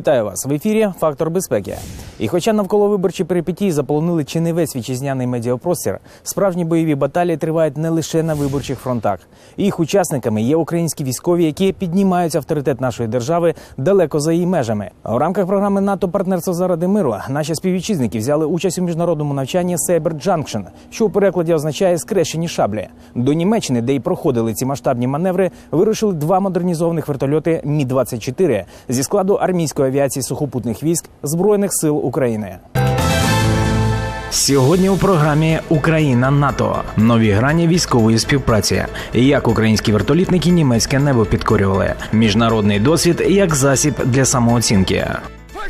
Вітаю вас в ефірі Фактор безпеки. І хоча навколо виборчі перипетії заполонили чи не весь вітчизняний медіапростір, справжні бойові баталії тривають не лише на виборчих фронтах. Їх учасниками є українські військові, які піднімають авторитет нашої держави далеко за її межами. У рамках програми НАТО партнерство заради миру наші співвітчизники взяли участь у міжнародному навчанні Saber Junction, що у перекладі означає скрещені шаблі. До Німеччини, де й проходили ці масштабні маневри, вирушили два модернізованих вертольоти Мі 24 зі складу армійської авіації сухопутних військ збройних сил України. Сьогодні у програмі Україна НАТО нові грані військової співпраці. Як українські вертолітники німецьке небо підкорювали. Міжнародний досвід як засіб для самооцінки.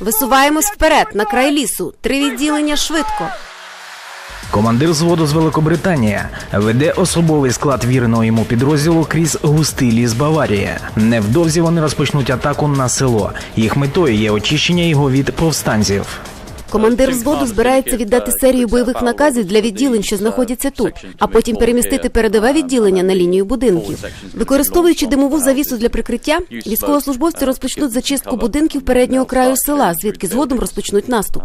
Висуваємось вперед на край лісу. Три відділення швидко. Командир зводу з Великобританії веде особовий склад віреного йому підрозділу крізь густий ліс Баварії. Невдовзі вони розпочнуть атаку на село. Їх метою є очищення його від повстанців. Командир взводу збирається віддати серію бойових наказів для відділень, що знаходяться тут, а потім перемістити передове відділення на лінію будинків. Використовуючи димову завісу для прикриття, військовослужбовці розпочнуть зачистку будинків переднього краю села, звідки згодом розпочнуть наступ.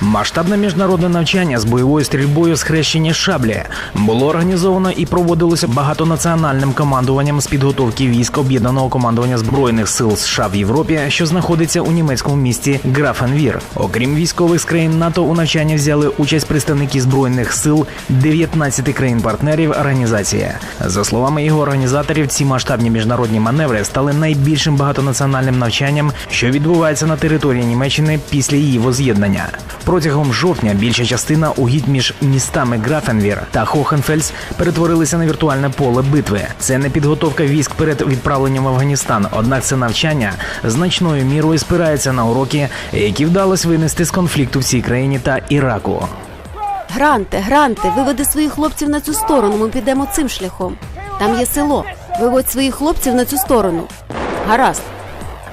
Масштабне міжнародне навчання з бойовою стрільбою схрещені шаблі було організовано і проводилося багатонаціональним командуванням з підготовки військ об'єднаного командування збройних сил США в Європі, що знаходиться у німецькому місті Графенвір. Окрім військових з країн НАТО, у навчанні взяли участь представники збройних сил 19 країн-партнерів організації. За словами його організаторів, ці масштабні міжнародні маневри стали найбільшим багатонаціональним навчанням, що відбувається на території Німеччини після її воз'єднання. Протягом жовтня більша частина угідь між містами Графенвір та Хохенфельс перетворилися на віртуальне поле битви. Це не підготовка військ перед відправленням в Афганістан, однак це навчання значною мірою спирається на уроки, які вдалося винести з конфлікту в цій країні та Іраку. Гранте, гранте, виведи своїх хлопців на цю сторону. Ми підемо цим шляхом. Там є село. Виводь своїх хлопців на цю сторону. Гаразд.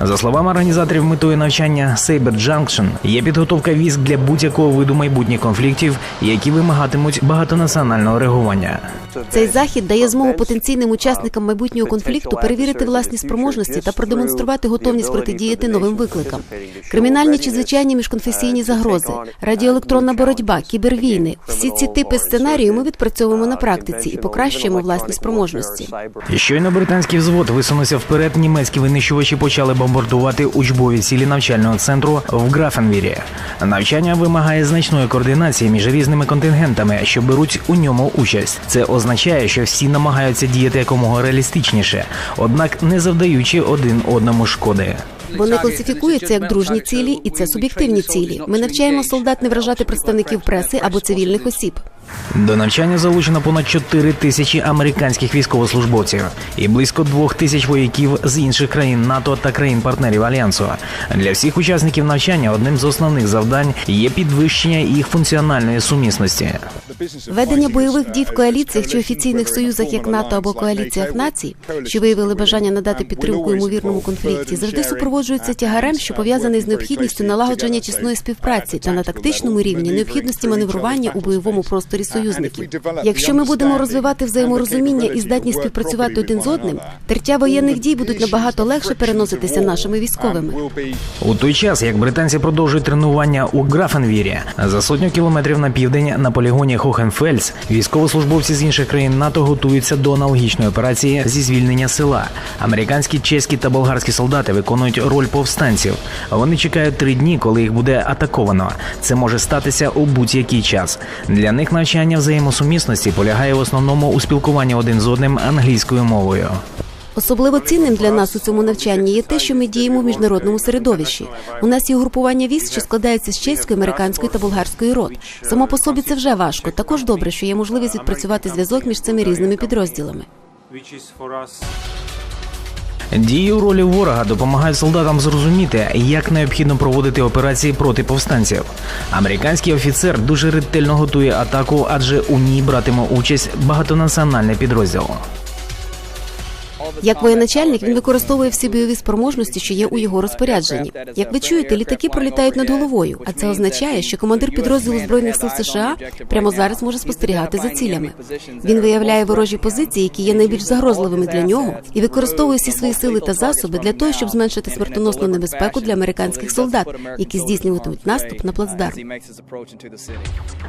За словами організаторів, метою навчання Saber Junction є підготовка військ для будь-якого виду майбутніх конфліктів, які вимагатимуть багатонаціонального реагування. Цей захід дає змогу потенційним учасникам майбутнього конфлікту перевірити власні спроможності та продемонструвати готовність протидіяти новим викликам. Кримінальні чи звичайні міжконфесійні загрози, радіоелектронна боротьба, кібервійни всі ці типи сценарію ми відпрацьовуємо на практиці і покращуємо власні спроможності. Щойно британський взвод висунувся вперед, німецькі винищувачі почали бомбардувати учбові цілі навчального центру в Графенвірі. Навчання вимагає значної координації між різними контингентами, що беруть у ньому участь. Це означає, що всі намагаються діяти якомога реалістичніше, однак не завдаючи один одному шкоди. Вони класифікуються як дружні цілі, і це суб'єктивні цілі. Ми навчаємо солдат не вражати представників преси або цивільних осіб. До навчання залучено понад 4 тисячі американських військовослужбовців і близько 2 тисяч вояків з інших країн НАТО та країн-партнерів альянсу. Для всіх учасників навчання одним з основних завдань є підвищення їх функціональної сумісності. Ведення бойових дій в коаліціях чи офіційних союзах, як НАТО або коаліціях націй, що виявили бажання надати підтримку ймовірному конфлікті, завжди супроводжується тягарем, що пов'язаний з необхідністю налагодження тісної співпраці та на тактичному рівні необхідності маневрування у бойовому просторі союзників. Якщо ми будемо розвивати взаєморозуміння і здатність співпрацювати один з одним, тертя воєнних дій будуть набагато легше переноситися нашими військовими. У той час, як британці продовжують тренування у Графенвірі, за сотню кілометрів на південь на полігоні Хохенфельс, військовослужбовці з інших країн НАТО готуються до аналогічної операції зі звільнення села. Американські, чеські та болгарські солдати виконують роль повстанців. Вони чекають три дні, коли їх буде атаковано. Це може статися у будь-який час. Для них навчання взаємосумісності полягає в основному у спілкуванні один з одним англійською мовою. Особливо цінним для нас у цьому навчанні є те, що ми діємо в міжнародному середовищі. У нас є угрупування військ, що складається з чеської, американської та болгарської рот. Само по собі це вже важко. Також добре, що є можливість відпрацювати зв'язок між цими різними підрозділами. Дії у ролі ворога допомагають солдатам зрозуміти, як необхідно проводити операції проти повстанців. Американський офіцер дуже ретельно готує атаку, адже у ній братиме участь багатонаціональний підрозділ. Як воєначальник він використовує всі бойові спроможності, що є у його розпорядженні. Як ви чуєте, літаки пролітають над головою, а це означає, що командир підрозділу збройних сил США прямо зараз може спостерігати за цілями. Він виявляє ворожі позиції, які є найбільш загрозливими для нього, і використовує всі свої сили та засоби для того, щоб зменшити смертоносну небезпеку для американських солдат, які здійснюватимуть наступ на плацдарм.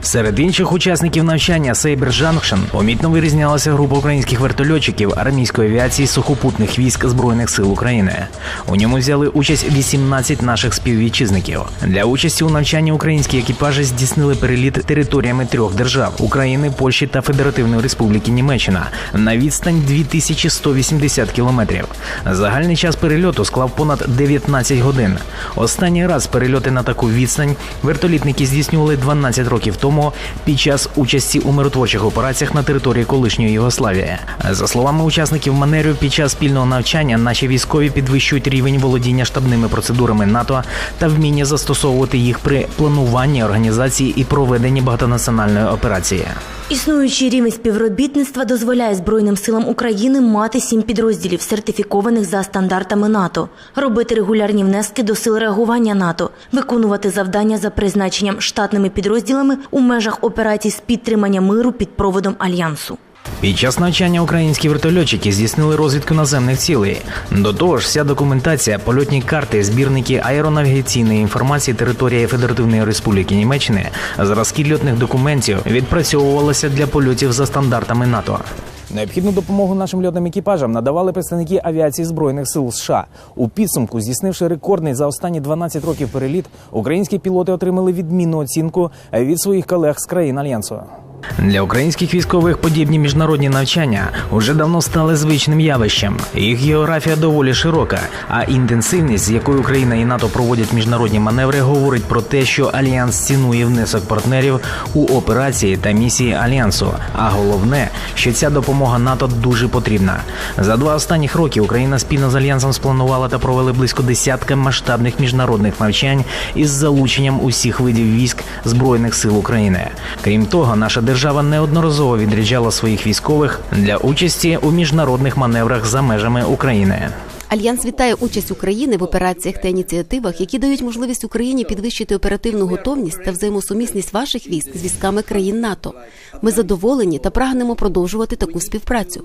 Серед інших учасників навчання Сейбер Junction помітно вирізнялася група українських вертольотчиків армійської авіації сухопутних військ збройних сил України. У ньому взяли участь 18 наших співвітчизників. Для участі у навчанні українські екіпажі здійснили переліт територіями трьох держав України, Польщі та Федеративної Республіки Німеччина на відстань 2180 кілометрів. Загальний час перельоту склав понад 19 годин. Останній раз перельоти на таку відстань вертолітники здійснювали 12 років тому під час участі у миротворчих операціях на території колишньої Югославії. За словами учасників манерю, під час спільного навчання наші військові підвищують рівень володіння штабними процедурами НАТО та вміння застосовувати їх при плануванні, організації і проведенні багатонаціональної операції. Існуючий рівень співробітництва дозволяє Збройним силам України мати сім підрозділів, сертифікованих за стандартами НАТО, робити регулярні внески до сил реагування НАТО, виконувати завдання за призначенням штатними підрозділами у межах операцій з підтримання миру під проводом альянсу. Під час навчання українські вертольотчики здійснили розвідку наземних цілей. До того ж, вся документація, польотні карти, збірники аеронавігаційної інформації території Федеративної Республіки Німеччини, зразки льотних документів відпрацьовувалися для польотів за стандартами НАТО. Необхідну допомогу нашим льотним екіпажам надавали представники авіації збройних сил США. У підсумку, здійснивши рекордний за останні 12 років переліт, українські пілоти отримали відмінну оцінку від своїх колег з країн альянсу. Для українських військових подібні міжнародні навчання уже давно стали звичним явищем. Їх географія доволі широка, а інтенсивність, з якою Україна і НАТО проводять міжнародні маневри, говорить про те, що альянс цінує внесок партнерів у операції та місії альянсу. А головне, що ця допомога НАТО дуже потрібна. За два останніх роки Україна спільно з альянсом спланувала та провели близько десятка масштабних міжнародних навчань із залученням усіх видів військ збройних сил України. Крім того, наша держава неодноразово відряджала своїх військових для участі у міжнародних маневрах за межами України. Альянс вітає участь України в операціях та ініціативах, які дають можливість Україні підвищити оперативну готовність та взаємосумісність ваших військ з військами країн НАТО. Ми задоволені та прагнемо продовжувати таку співпрацю.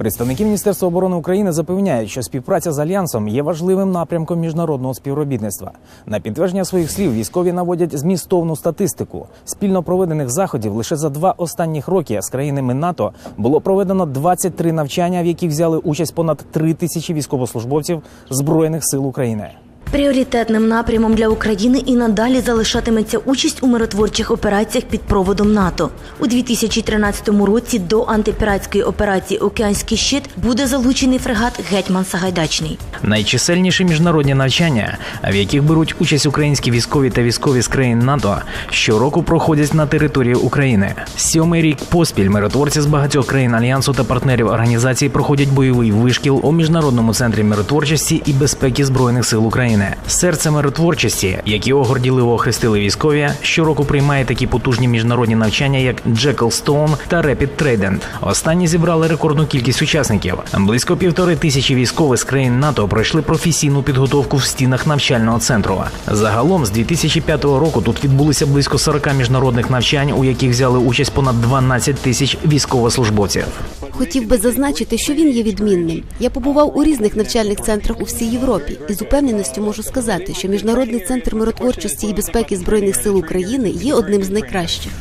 Представники Міністерства оборони України запевняють, що співпраця з альянсом є важливим напрямком міжнародного співробітництва. На підтвердження своїх слів військові наводять змістовну статистику. Спільно проведених заходів лише за два останніх роки з країнами НАТО було проведено 23 навчання, в яких взяли участь понад 3 тисячі військовослужбовців збройних сил України. Пріоритетним напрямом для України і надалі залишатиметься участь у миротворчих операціях під проводом НАТО. У 2013 році до антипіратської операції Океанський щит буде залучений фрегат Гетьман Сагайдачний. Найчисельніші міжнародні навчання, в яких беруть участь українські військові та військові з країн НАТО, щороку проходять на території України. Сьомий рік поспіль миротворці з багатьох країн альянсу та партнерів організації проходять бойовий вишкіл у міжнародному центрі миротворчості і безпеки збройних сил України. Серце миротворчості, які його горділиво охрестили військові, щороку приймає такі потужні міжнародні навчання, як Джекл Стоун та Rapid Trident. Останні зібрали рекордну кількість учасників. Близько півтори тисячі військових з країн НАТО пройшли професійну підготовку в стінах навчального центру. Загалом з 2005 року тут відбулися близько 40 міжнародних навчань, у яких взяли участь понад 12 тисяч військовослужбовців. Хотів би зазначити, що він є відмінним. Я побував у різних навчальних центрах у всій Європі і з упевненістю можу сказати, що міжнародний центр миротворчості і безпеки збройних сил України є одним з найкращих.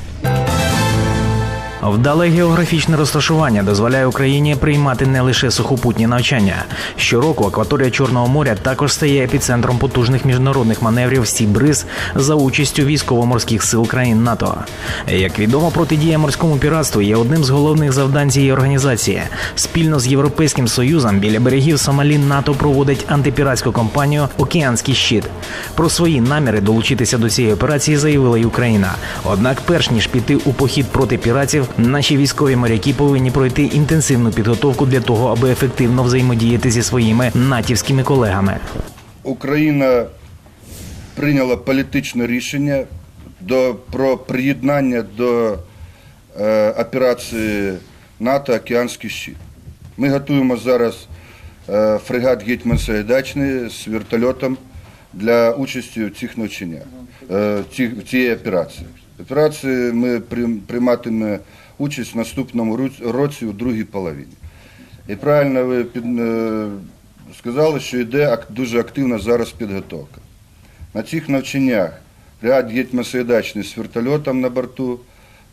Вдале географічне розташування дозволяє Україні приймати не лише сухопутні навчання. Щороку акваторія Чорного моря також стає епіцентром потужних міжнародних маневрів Сібриз за участю військово-морських сил країн НАТО. Як відомо, протидія морському піратству є одним з головних завдань цієї організації. Спільно з Європейським Союзом біля берегів Сомалі НАТО проводить антипіратську кампанію Океанський щит. Про свої наміри долучитися до цієї операції заявила й Україна. Однак, перш ніж піти у похід проти піратів, наші військові моряки повинні пройти інтенсивну підготовку для того, аби ефективно взаємодіяти зі своїми натівськими колегами. Україна прийняла політичне рішення до, про приєднання до е, операції НАТО Океанський щит. Ми готуємо зараз е, фрегат Гетьман Сагайдачний з вертольотом для участі в цих навчаннях, е, в цій операції. Операції ми прийм- прийматимемо участь в наступному році у другій половині. І правильно ви під, е, сказали, що йде дуже активна зараз підготовка. На цих навчаннях фрегат Гетьман з вертольотом на борту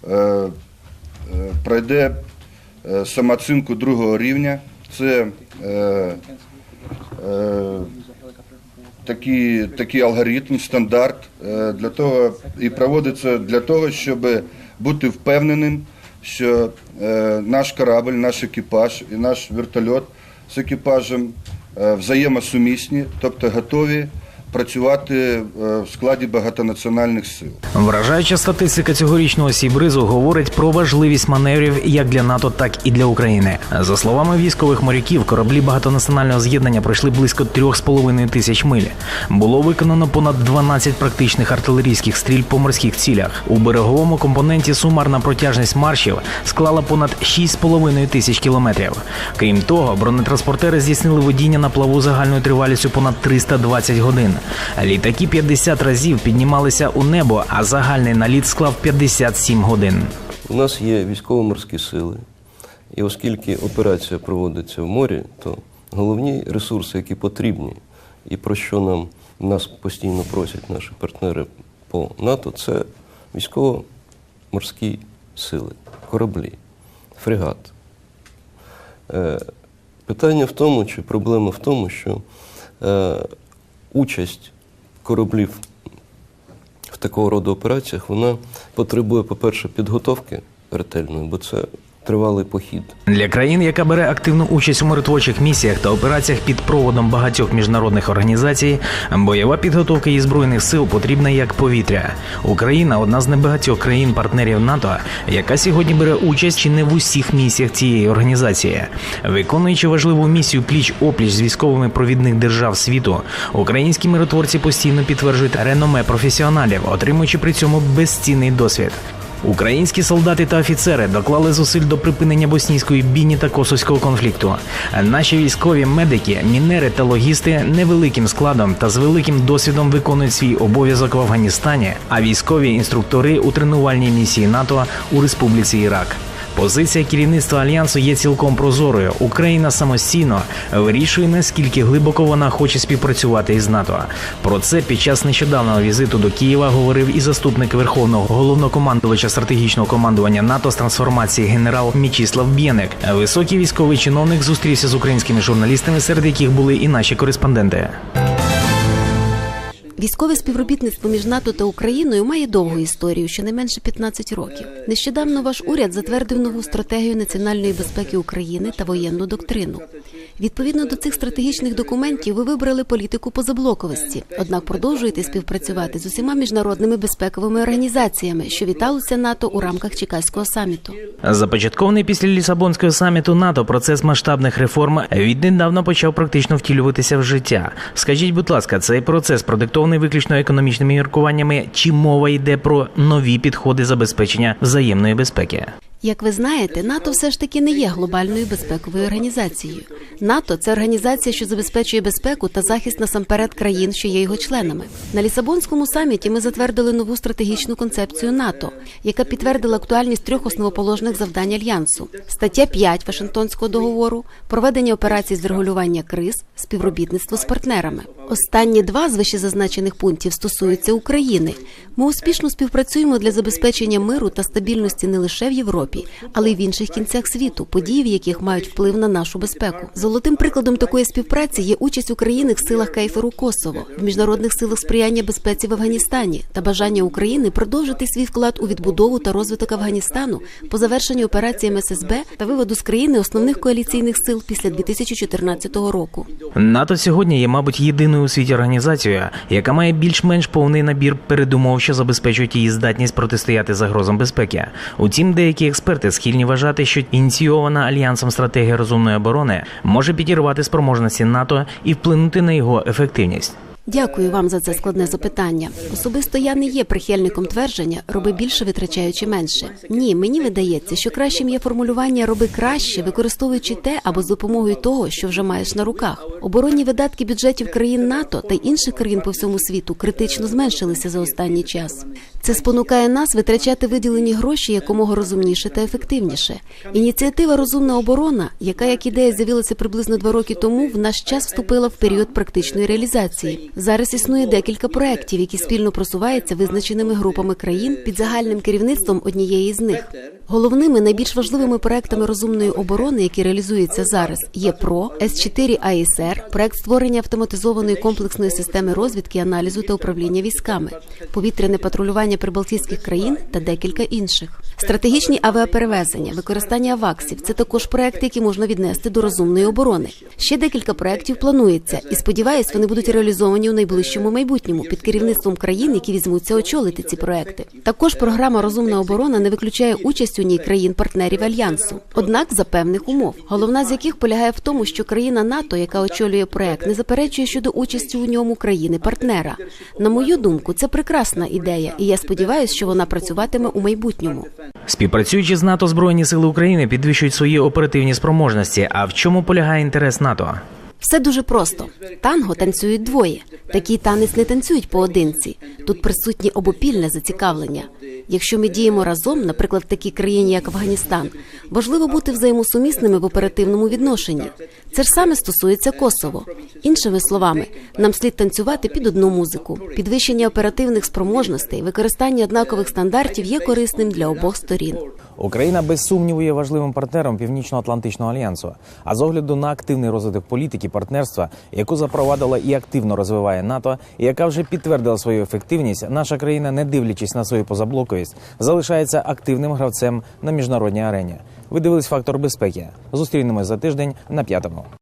е, е, пройде самооцінку другого рівня. Це е, е, такий, такий алгоритм, стандарт е, для того і проводиться для того, щоб бути впевненим, що е, наш корабль, наш екіпаж і наш вертольот з екіпажем е, взаємосумісні, тобто готові працювати е, в складі багатонаціональних сил. Вражаюча статистика цьогорічного сібризу говорить про важливість маневрів як для НАТО, так і для України. За словами військових моряків, кораблі багатонаціонального з'єднання пройшли близько 3,5 тисяч миль. Було виконано понад 12 практичних артилерійських стріль по морських цілях. У береговому компоненті сумарна протяжність маршів склала понад 6,5 тисяч кілометрів. Крім того, бронетранспортери здійснили водіння на плаву загальною тривалістю понад 320 годин. Літаки 50 разів піднімалися у небо, а загальний наліт склав 57 годин. У нас є військово-морські сили, і оскільки операція проводиться в морі, то головні ресурси, які потрібні, і про що нам нас постійно просять наші партнери по НАТО, це військово-морські сили, кораблі, фрегат. Е, питання в тому, чи проблема в тому, що е, участь кораблів в такого роду операціях вона потребує, по-перше, підготовки ретельної, бо це тривалий похід. Для країн, яка бере активну участь у миротворчих місіях та операціях під проводом багатьох міжнародних організацій, бойова підготовка її збройних сил потрібна як повітря. Україна одна з небагатьох країн-партнерів НАТО, яка сьогодні бере участь чи не в усіх місіях цієї організації. Виконуючи важливу місію пліч опліч з військовими провідних держав світу, українські миротворці постійно підтверджують реноме професіоналів, отримуючи при цьому безцінний досвід. Українські солдати та офіцери доклали зусиль до припинення боснійської бійні та косовського конфлікту. Наші військові медики, мінери та логісти невеликим складом та з великим досвідом виконують свій обов'язок в Афганістані, а військові інструктори у тренувальній місії НАТО у Республіці Ірак. Позиція керівництва альянсу є цілком прозорою. Україна самостійно вирішує наскільки глибоко вона хоче співпрацювати із НАТО. Про це під час нещодавнього візиту до Києва говорив і заступник верховного головнокомандувача стратегічного командування НАТО з трансформації генерал Мічіслав Бєник. Високий військовий чиновник зустрівся з українськими журналістами, серед яких були і наші кореспонденти. Військове співробітництво між НАТО та Україною має довгу історію, щонайменше 15 років. Нещодавно ваш уряд затвердив нову стратегію національної безпеки України та воєнну доктрину. Відповідно до цих стратегічних документів, ви вибрали політику позаблоковості, однак продовжуєте співпрацювати з усіма міжнародними безпековими організаціями, що віталося НАТО у рамках Чикаського саміту. Започаткований після Лісабонського саміту НАТО процес масштабних реформ віднедавна почав практично втілюватися в життя. Скажіть, будь ласка, цей процес продиктований виключно економічними міркуваннями, чи мова йде про нові підходи забезпечення взаємної безпеки? Як ви знаєте, НАТО все ж таки не є глобальною безпековою організацією. НАТО це організація, що забезпечує безпеку та захист насамперед країн, що є його членами. На Лісабонському саміті ми затвердили нову стратегічну концепцію НАТО, яка підтвердила актуальність трьох основоположних завдань альянсу: стаття 5 Вашингтонського договору, проведення операцій з регулювання криз, співробітництво з партнерами. Останні два з вищезазначених пунктів стосуються України. Ми успішно співпрацюємо для забезпечення миру та стабільності не лише в Європі, але й в інших кінцях світу, події в яких мають вплив на нашу безпеку. Золотим прикладом такої співпраці є участь України в силах Кейферу Косово, в міжнародних силах сприяння безпеці в Афганістані та бажання України продовжити свій вклад у відбудову та розвиток Афганістану по завершенню операції МССБ та виводу з країни основних коаліційних сил після 2014 року. НАТО сьогодні є, мабуть, єдиною у світі організацією, яка має більш-менш повний набір передумов, що забезпечують її здатність протистояти загрозам безпеки. Утім, деякі експерти схильні вважати, що ініційована альянсом стратегія розумної оборони може підірвати спроможності НАТО і вплинути на його ефективність. Дякую вам за це складне запитання. Особисто я не є прихильником твердження роби більше, витрачаючи менше. Ні, мені видається, що кращим є формулювання роби краще, використовуючи те або з допомогою того, що вже маєш на руках. Оборонні видатки бюджетів країн НАТО та інших країн по всьому світу критично зменшилися за останній час. Це спонукає нас витрачати виділені гроші якомога розумніше та ефективніше. Ініціатива Розумна оборона, яка як ідея з'явилася приблизно два роки тому, в наш час вступила в період практичної реалізації. Зараз існує декілька проєктів, які спільно просуваються визначеними групами країн під загальним керівництвом однієї з них. Головними найбільш важливими проектами розумної оборони, які реалізуються зараз, є ПРО, С4 АІСР, проект створення автоматизованої комплексної системи розвідки, аналізу та управління військами, повітряне патрулювання прибалтійських країн та декілька інших. Стратегічні авіаперевезення, використання аваксів це також проекти, які можна віднести до розумної оборони. Ще декілька проєктів планується, і сподіваюсь, вони будуть реалізовані у найближчому майбутньому під керівництвом країн, які візьмуться очолити ці проекти. Також програма Розумна оборона не виключає участь у ній країн-партнерів альянсу, однак за певних умов, головна з яких полягає в тому, що країна НАТО, яка очолює проект, не заперечує щодо участі у ньому країни-партнера. На мою думку, це прекрасна ідея, і я сподіваюся, що вона працюватиме у майбутньому. Співпрацюючи з НАТО, Збройні сили України підвищують свої оперативні спроможності. А в чому полягає інтерес НАТО? Все дуже просто. Танго танцюють двоє. Такий танець не танцюють поодинці. Тут присутні обопільне зацікавлення. Якщо ми діємо разом, наприклад, в такій країні, як Афганістан, важливо бути взаємосумісними в оперативному відношенні. Це ж саме стосується Косово. Іншими словами, нам слід танцювати під одну музику. Підвищення оперативних спроможностей, використання однакових стандартів є корисним для обох сторін. Україна без сумніву є важливим партнером Північно-Атлантичного альянсу. А з огляду на активний розвиток політики партнерства, яку запровадила і активно розвиває НАТО, і яка вже підтвердила свою ефективність, наша країна, не дивлячись на свою позаблоковість, залишається активним гравцем на міжнародній арені. Ви дивились фактор безпеки. Зустрінемось за тиждень на п'ятому.